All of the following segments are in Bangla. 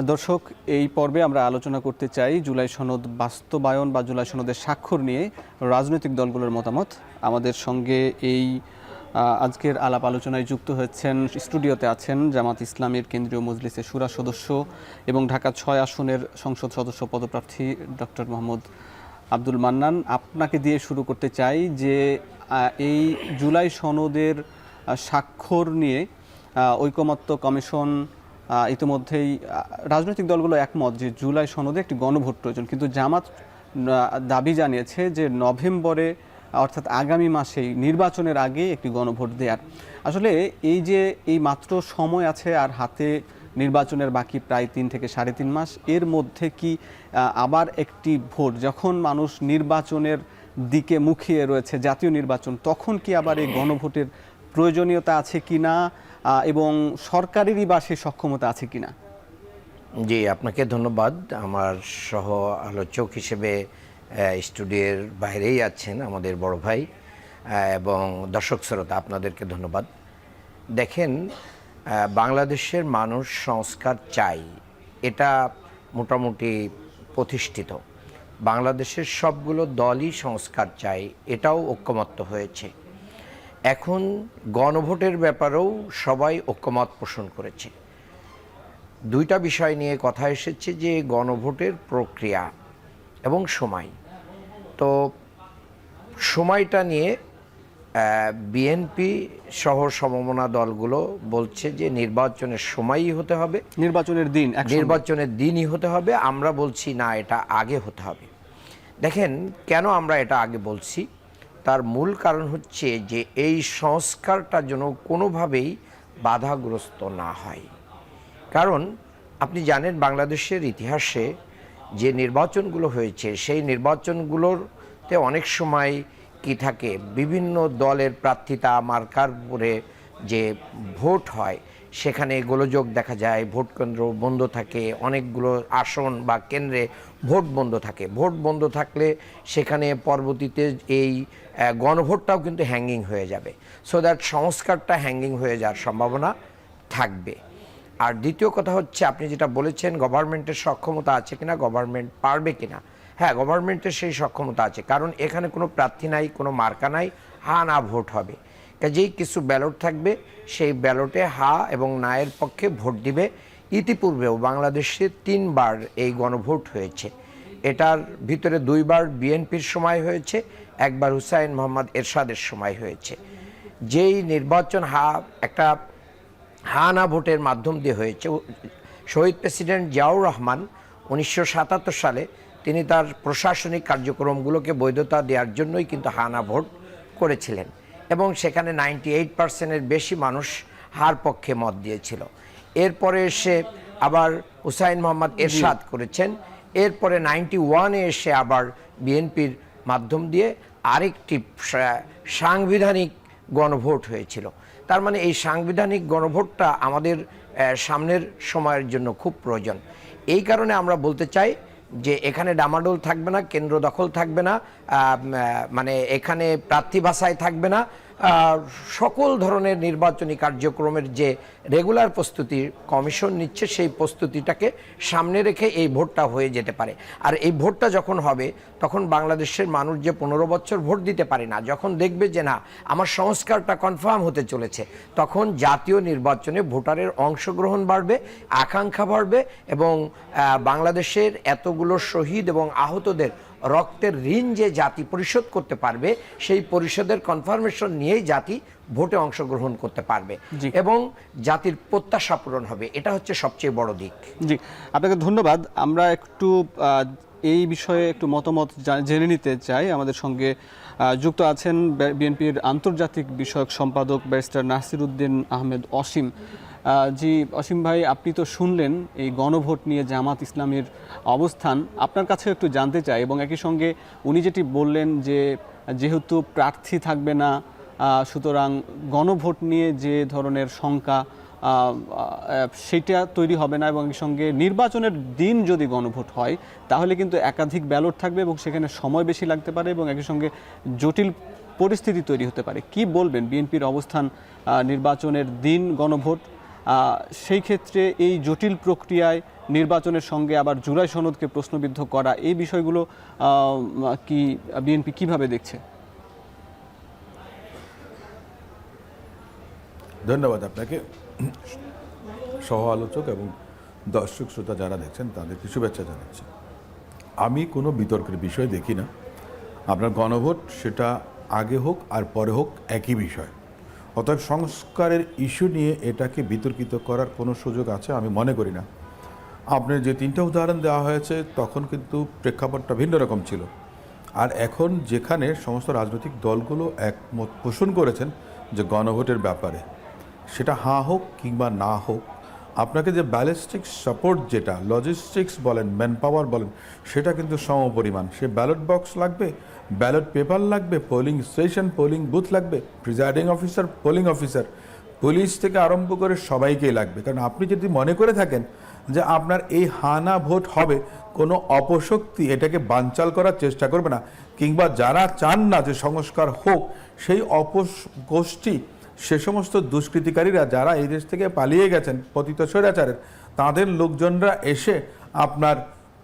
দর্শক, এই পর্বে আমরা আলোচনা করতে চাই জুলাই সনদ বাস্তবায়ন বা জুলাই সনদের স্বাক্ষর নিয়ে রাজনৈতিক দলগুলোর মতামত। আমাদের সঙ্গে এই আজকের আলাপ আলোচনায় যুক্ত হয়েছেন, স্টুডিওতে আছেন জামাত ইসলামের কেন্দ্রীয় মজলিসের সুরা সদস্য এবং ঢাকা ছয় আসনের সংসদ সদস্য পদপ্রার্থী ডক্টর মোহাম্মদ আব্দুল মান্নান। আপনাকে দিয়ে শুরু করতে চাই যে এই জুলাই সনদের স্বাক্ষর নিয়ে ঐকমত্য কমিশন ইতিমধ্যেই রাজনৈতিক দলগুলো একমত যে জুলাই সনদে একটি গণভোট প্রয়োজন। কিন্তু জামাত দাবি জানিয়েছে যে নভেম্বরে অর্থাৎ আগামী মাসেই নির্বাচনের আগে একটি গণভোট দেওয়ার আসলে এই যে এই মাত্র সময় আছে আর হাতে নির্বাচনের বাকি প্রায় তিন থেকে সাড়ে তিন মাস এর মধ্যে কি আবার একটি ভোট? যখন মানুষ নির্বাচনের দিকে মুখিয়ে রয়েছে জাতীয় নির্বাচন তখন কি আবার এই গণভোটের প্রয়োজনীয়তা আছে কিনা? আহ, এবং সরকারেরই বা সে সক্ষমতা আছে কিনা? জি, আপনাকে ধন্যবাদ। আমার সহ আলোচক হিসেবে স্টুডিওর বাইরেই আছেন আমাদের বড় ভাই এবং দর্শক শ্রোতা, আপনাদেরকে ধন্যবাদ। দেখেন বাংলাদেশের মানুষ সংস্কার চাই, এটা মোটামুটি প্রতিষ্ঠিত। বাংলাদেশের সবগুলো দলই সংস্কার চাই এটাও ঐক্যমত্য হয়েছে। এখন গণভোটের ব্যাপারেও সবাই ঐক্যমত পোষণ করেছে। দুইটা বিষয় নিয়ে কথা এসেছে যে গণভোটের প্রক্রিয়া এবং সময়। তো সময়টা নিয়ে বিএনপি সহ সমমনা দলগুলো বলছে যে নির্বাচনের সময়ই হতে হবে। নির্বাচনের দিন নির্বাচনের দিনই হতে হবে। আমরা বলছি না এটা আগে হতে হবে। দেখেন কেন আমরা এটা আগে বলছি? তার মূল কারণ হচ্ছে যে এই সংস্কারটা যেন কোনোভাবেই বাধাগ্রস্ত না হয়। কারণ আপনি জানেন বাংলাদেশের ইতিহাসে যে নির্বাচনগুলো হয়েছে, সেই নির্বাচনগুলোতে অনেক সময় কি থাকে? বিভিন্ন দলের প্রার্থিতা, মার্কার উপরে যে ভোট হয় সেখানে গোলযোগ দেখা যায় ভোট কেন্দ্র বন্ধ থাকে, অনেকগুলো আসন বা কেন্দ্রে ভোট বন্ধ থাকে। ভোট বন্ধ থাকলে সেখানে পরবর্তীতে এই গণভোটটাও কিন্তু হ্যাঙ্গিং হয়ে যাবে। সো দ্যাট সংস্কারটা হ্যাঙ্গিং হয়ে যাওয়ার সম্ভাবনা থাকবে। আর দ্বিতীয় কথা হচ্ছে, আপনি যেটা বলেছেন, গভর্নমেন্টের সক্ষমতা আছে কিনা, গভর্নমেন্ট পারবে কিনা? হ্যাঁ গভর্নমেন্টের সেই সক্ষমতা আছে। কারণ এখানে কোনো প্রার্থী নাই, কোনো মার্কা নাই হা না ভোট হবে। কাজেই কিছু ব্যালট থাকবে। সেই ব্যালটে হা এবং নায়ের পক্ষে ভোট দিবে। ইতিপূর্বেও বাংলাদেশে তিনবার এই গণভোট হয়েছে। এটার ভিতরে দুইবার বিএনপির সময় হয়েছে, একবার হুসাইন মোহাম্মদ এরশাদের সময় হয়েছে। যেই নির্বাচন হা, একটা হা না ভোটের মাধ্যম দিয়ে হয়েছে শহীদ প্রেসিডেন্ট জিয়াউর রহমান উনিশশো সাতাত্তর সালে তিনি তার প্রশাসনিক কার্যক্রমগুলোকে বৈধতা দেওয়ার জন্যই কিন্তু হানা ভোট করেছিলেন। এবং সেখানে নাইনটি এইট পার্সেন্টের বেশি মানুষ হার পক্ষে মত দিয়েছিল। এরপরে এসে আবার হুসাইন মোহাম্মদ এরশাদ করেছেন। এরপরে নাইনটি ওয়ানে এসে আবার বিএনপির মাধ্যম দিয়ে আরেকটি সাংবিধানিক গণভোট হয়েছিল। তার মানে এই সাংবিধানিক গণভোটটা আমাদের সামনের সময়ের জন্য খুব প্রয়োজন। এই কারণে আমরা বলতে চাই যে এখানে ডামাডোল থাকবে না, কেন্দ্র দখল থাকবে না মানে এখানে প্রার্থী বাসায় থাকবে না। সকল ধরনের নির্বাচনী কার্যক্রমের যে রেগুলার প্রস্তুতি কমিশন নিচ্ছে, সেই প্রস্তুতিটাকে সামনে রেখে এই ভোটটা হয়ে যেতে পারে। আর এই ভোটটা যখন হবে, তখন বাংলাদেশের মানুষ যে পনেরো বছর ভোট দিতে পারে না, যখন দেখবে যে না, আমার সংস্কারটা কনফার্ম হতে চলেছে, তখন জাতীয় নির্বাচনে ভোটারের অংশগ্রহণ বাড়বে, আকাঙ্ক্ষা বাড়বে এবং বাংলাদেশের এতগুলো শহীদ এবং আহতদের রক্তের ঋণ যে জাতি পরিশোধ করতে পারবে সেই পরিশোধের কনফার্মেশন নিয়েই জাতি ভোটে অংশগ্রহণ করতে পারবে। এবং জাতির প্রত্যাশা পূরণ হবে। এটা হচ্ছে সবচেয়ে বড় দিক। জি আপনাকে ধন্যবাদ। আমরা একটু এই বিষয়ে একটু মতামত জেনে নিতে চাই। আমাদের সঙ্গে যুক্ত আছেন বিএনপির আন্তর্জাতিক বিষয়ক সম্পাদক ব্যারিস্টার নাসির উদ্দিন আহমেদ অসীম। জি, অসীম ভাই, আপনি তো শুনলেন এই গণভোট নিয়ে জামাত ইসলামের অবস্থান। আপনার কাছে একটু জানতে চাই এবং একই সঙ্গে উনি যেটি বললেন যে যেহেতু প্রার্থী থাকবে না সুতরাং গণভোট নিয়ে যে ধরনের শঙ্কা সেটা তৈরি হবে না এবং সঙ্গে নির্বাচনের দিন যদি গণভোট হয়, তাহলে কিন্তু একাধিক ব্যালট থাকবে এবং সেখানে সময় বেশি লাগতে পারে এবং একই সঙ্গে জটিল পরিস্থিতি তৈরি হতে পারে। কি বলবেন? বিএনপির অবস্থান নির্বাচনের দিন গণভোট সেই ক্ষেত্রে এই জটিল প্রক্রিয়ায় নির্বাচনের সঙ্গে আবার জুলাই সনদকে প্রশ্নবিদ্ধ করা, এই বিষয়গুলো কি বিএনপি কীভাবে দেখছে? ধন্যবাদ আপনাকে। সহ আলোচক এবং দর্শক শ্রোতা যারা দেখছেন, তাদেরকে শুভেচ্ছা জানাচ্ছি। আমি কোনো বিতর্কের বিষয় দেখি না। আপনার গণভোট সেটা আগে হোক আর পরে হোক একই বিষয়। অতএব সংস্কারের ইস্যু নিয়ে এটাকে বিতর্কিত করার কোনো সুযোগ আছে আমি মনে করি না। আপনার যে তিনটা উদাহরণ দেওয়া হয়েছে, তখন কিন্তু প্রেক্ষাপটটা ভিন্ন রকম ছিল। আর এখন যেখানে সমস্ত রাজনৈতিক দলগুলো একমত পোষণ করেছেন যে গণভোটের ব্যাপারে, সেটা হাঁ হোক কিংবা না হোক আপনাকে যে ব্যালিস্টিক সাপোর্ট যেটা লজিস্টিক্স বলেন ম্যান পাওয়ার বলেন, সেটা কিন্তু সমপরিমাণ। সে ব্যালট বক্স লাগবে ব্যালট পেপার লাগবে পোলিং স্টেশন পোলিং বুথ লাগবে presiding officer polling officer police থেকে আরম্ভ করে সবাইকেই লাগবে। কারণ আপনি যদি মনে করে থাকেন যে আপনার এই হানা ভোট হবে, কোনো অপশক্তি এটাকে বানচাল করার চেষ্টা করবে না, কিংবা যারা চান না যে সংস্কার হোক, সেই অপস গোষ্ঠী সে সমস্ত দুষ্কৃতিকারীরা যারা এই দেশ থেকে পালিয়ে গেছেন, পতিত স্বৈরাচারের, তাদের লোকজনরা এসে আপনার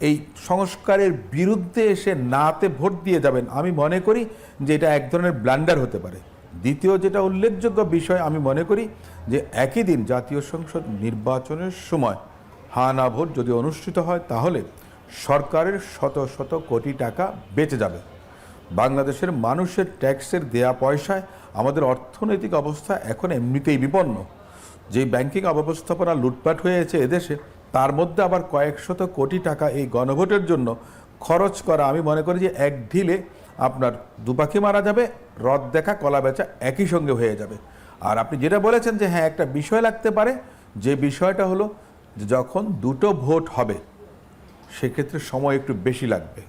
এই সংস্কারের বিরুদ্ধে এসে নাতে ভোট দিয়ে যাবেন। আমি মনে করি যে এটা এক ধরনের ব্ল্যান্ডার হতে পারে। দ্বিতীয় যেটা উল্লেখযোগ্য বিষয়, আমি মনে করি যে একই দিন জাতীয় সংসদ নির্বাচনের সময় হানা ভোট যদি অনুষ্ঠিত হয়, তাহলে সরকারের শত শত কোটি টাকা বেঁচে যাবে। বাংলাদেশের মানুষের ট্যাক্সের দেয়া পয়সায় আমাদের অর্থনৈতিক অবস্থা এখন এমনিতেই বিপন্ন। যে ব্যাংকিং অব্যবস্থাপনা লুটপাট হয়েছে এদেশে, তার মধ্যে আবার কয়েকশত কোটি টাকা এই গণভোটের জন্য খরচ করা আমি মনে করি যে এক ঢিলে আপনার দুপাখি মারা যাবে রদ দেখা, কলা বেচা একই সঙ্গে হয়ে যাবে। আর আপনি যেটা বলেছেন যে হ্যাঁ একটা বিষয় লাগতে পারে, যে বিষয়টা হলো যখন দুটো ভোট হবে, সেক্ষেত্রে সময় একটু বেশি লাগবে,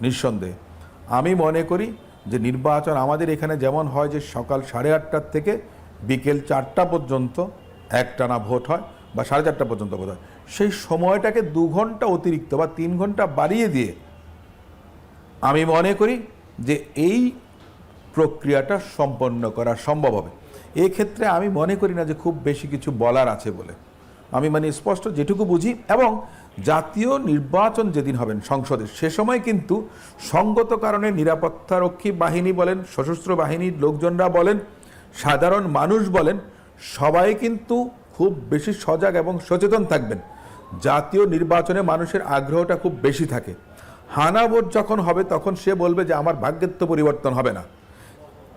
নিঃসন্দেহে। আমি মনে করি যে নির্বাচন আমাদের এখানে যেমন হয় যে সকাল সাড়ে আটটার থেকে বিকেল চারটা পর্যন্ত একটানা ভোট হয় বা সাড়ে চারটা পর্যন্ত ভোট হয়। সেই সময়টাকে দু ঘণ্টা অতিরিক্ত বা তিন ঘণ্টা বাড়িয়ে দিয়ে আমি মনে করি যে এই প্রক্রিয়াটা সম্পন্ন করা সম্ভব হবে। এক্ষেত্রে আমি মনে করি না যে খুব বেশি কিছু বলার আছে বলে। আমি মানে স্পষ্ট যেটুকু বুঝি, এবং জাতীয় নির্বাচন যেদিন হবেন সংসদে, সে সময় কিন্তু সঙ্গত কারণে নিরাপত্তারক্ষী বাহিনী বলেন, সশস্ত্র বাহিনীর লোকজনরা বলেন, সাধারণ মানুষ বলেন, সবাই কিন্তু খুব বেশি সজাগ এবং সচেতন থাকবেন। জাতীয় নির্বাচনে মানুষের আগ্রহটা খুব বেশি থাকে। হানা ভোট যখন হবে, তখন সে বলবে যে, আমার ভাগ্যের তো পরিবর্তন হবে না।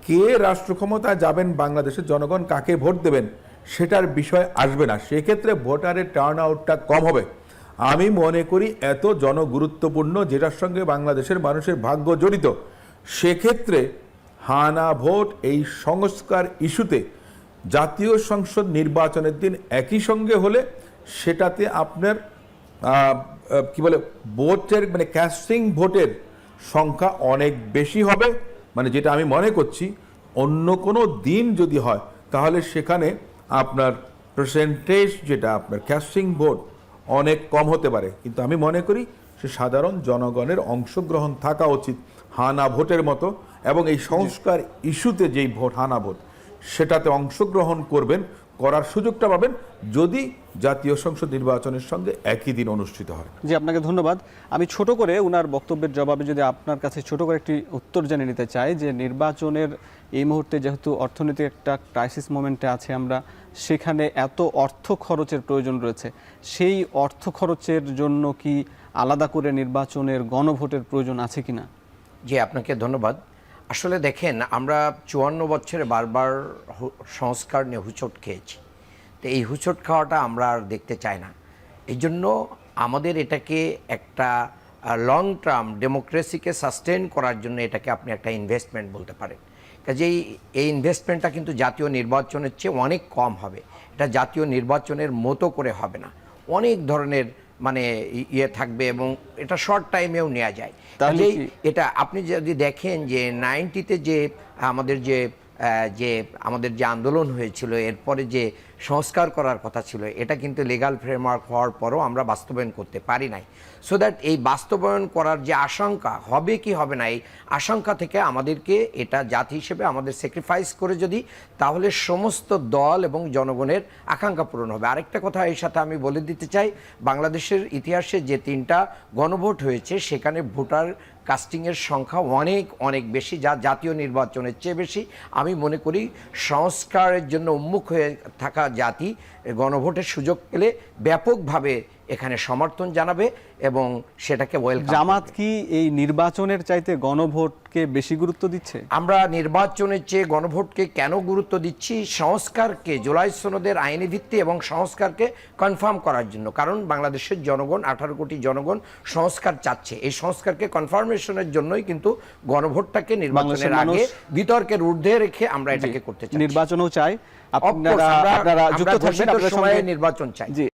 কে রাষ্ট্র ক্ষমতায় যাবেন বাংলাদেশের জনগণ, কাকে ভোট দেবেন সেটার বিষয় আসবে না। সেক্ষেত্রে ভোটারের টার্ন আউটটা কম হবে। আমি মনে করি এত জনগুরুত্বপূর্ণ যেটার সঙ্গে বাংলাদেশের মানুষের ভাগ্য জড়িত, সেক্ষেত্রে হানা ভোট এই সংস্কার ইস্যুতে জাতীয় সংসদ নির্বাচনের দিন একই সঙ্গে হলে সেটাতে আপনার কি বলে, ভোটের মানে ক্যাস্টিং ভোটের সংখ্যা অনেক বেশি হবে। মানে যেটা আমি মনে করছি, অন্য কোনো দিন যদি হয়, তাহলে সেখানে আপনার পার্সেন্টেজ যেটা আপনার ক্যাস্টিং ভোট অনেক কম হতে পারে। কিন্তু আমি মনে করি সে সাধারণ জনগণের অংশগ্রহণ থাকা উচিত হানা ভোটের মতো এবং এই সংস্কার ইস্যুতে যেই ভোট হানা ভোট সেটাতে অংশগ্রহণ করবেন করার সুযোগটা পাবেন যদি জাতীয় সংসদ নির্বাচনের সঙ্গে একই দিন অনুষ্ঠিত হয়। জি আপনাকে ধন্যবাদ। আমি ছোট করে ওনার বক্তব্যের জবাবে যদি আপনার কাছে ছোট করে একটি উত্তর জেনে নিতে চাই যে নির্বাচনের এই মুহূর্তে যেহেতু অর্থনীতি একটা ক্রাইসিস মোমেন্টে আছে আমরা সেখানে এত অর্থ খরচের প্রয়োজন রয়েছে। সেই অর্থ খরচের জন্য কি আলাদা করে নির্বাচনের গণভোটের প্রয়োজন আছে কিনা? জি আপনাকে ধন্যবাদ। আসলে দেখেন, আমরা চুয়ান্ন বছরে বারবার সংস্কার নিয়ে হুচট খেয়েছি। তো এই হুচট খাওয়াটা আমরা আর দেখতে চাই না। এই জন্য আমাদের এটাকে একটা লং টার্ম ডেমোক্রেসিকে সাস্টেন করার জন্য এটাকে আপনি একটা ইনভেস্টমেন্ট বলতে পারেন। কাজেই এই ইনভেস্টমেন্টটা কিন্তু জাতীয় নির্বাচনের চেয়ে অনেক কম হবে। এটা জাতীয় নির্বাচনের মতো করে হবে না। অনেক ধরনের মানে ইয়ে থাকবে এবং এটা শর্ট টাইমেও নেওয়া যায়। তাহলে এটা আপনি যদি দেখেন যে নাইনটিতে যে আমাদের যে যে আমাদের যে আন্দোলন হয়েছিল এরপরে যে সংস্কার করার কথা ছিল। এটা কিন্তু লিগাল ফ্রেমওয়ার্ক হওয়ার পরও আমরা বাস্তবায়ন করতে পারি নাই। সো দ্যাট এই বাস্তবায়ন করার যে আশঙ্কা, হবে কি হবে না, এই আশঙ্কা থেকে আমাদেরকে এটা জাতি হিসেবে আমাদের স্যাক্রিফাইস করে যদি, তাহলে সমস্ত দল এবং জনগণের আকাঙ্ক্ষা পূরণ হবে। আরেকটা কথা এর সাথে আমি বলে দিতে চাই, বাংলাদেশের ইতিহাসে যে তিনটা গণভোট হয়েছে, সেখানে ভোটার কাস্টিংয়ের সংখ্যা অনেক অনেক বেশি, যা জাতীয় নির্বাচনের চেয়ে বেশি। আমি মনে করি সংস্কারের জন্য উন্মুখ হয়ে থাকা জাতি গণভোটের সুযোগ পেলে ব্যাপকভাবে এখানে সমর্থন জানাবে এবং সেটাকে ওয়েলকাম জামাত কি এই নির্বাচনের চাইতে গণভোটকে বেশি গুরুত্ব দিচ্ছে? আমরা নির্বাচনের চেয়ে গণভোটকে কেন গুরুত্ব দিচ্ছি? সংস্কারকে জুলাই সনদের আইনি ভিত্তি এবং সংস্কারকে কনফার্ম করার জন্য। কারণ বাংলাদেশের জনগণ আঠারো কোটি জনগণ সংস্কার চাচ্ছে। এই সংস্কারকে কনফার্মেশনের জন্যই কিন্তু গণভোটটাকে নির্বাচনের আগে বিতর্কের ঊর্ধ্বে রেখে আমরা এটাকে করতে চাই নির্বাচনও চাই। আপনারা আপনারা যুক্ত থাকবেন। আপনাদের সময়ে নির্বাচন চাই। জি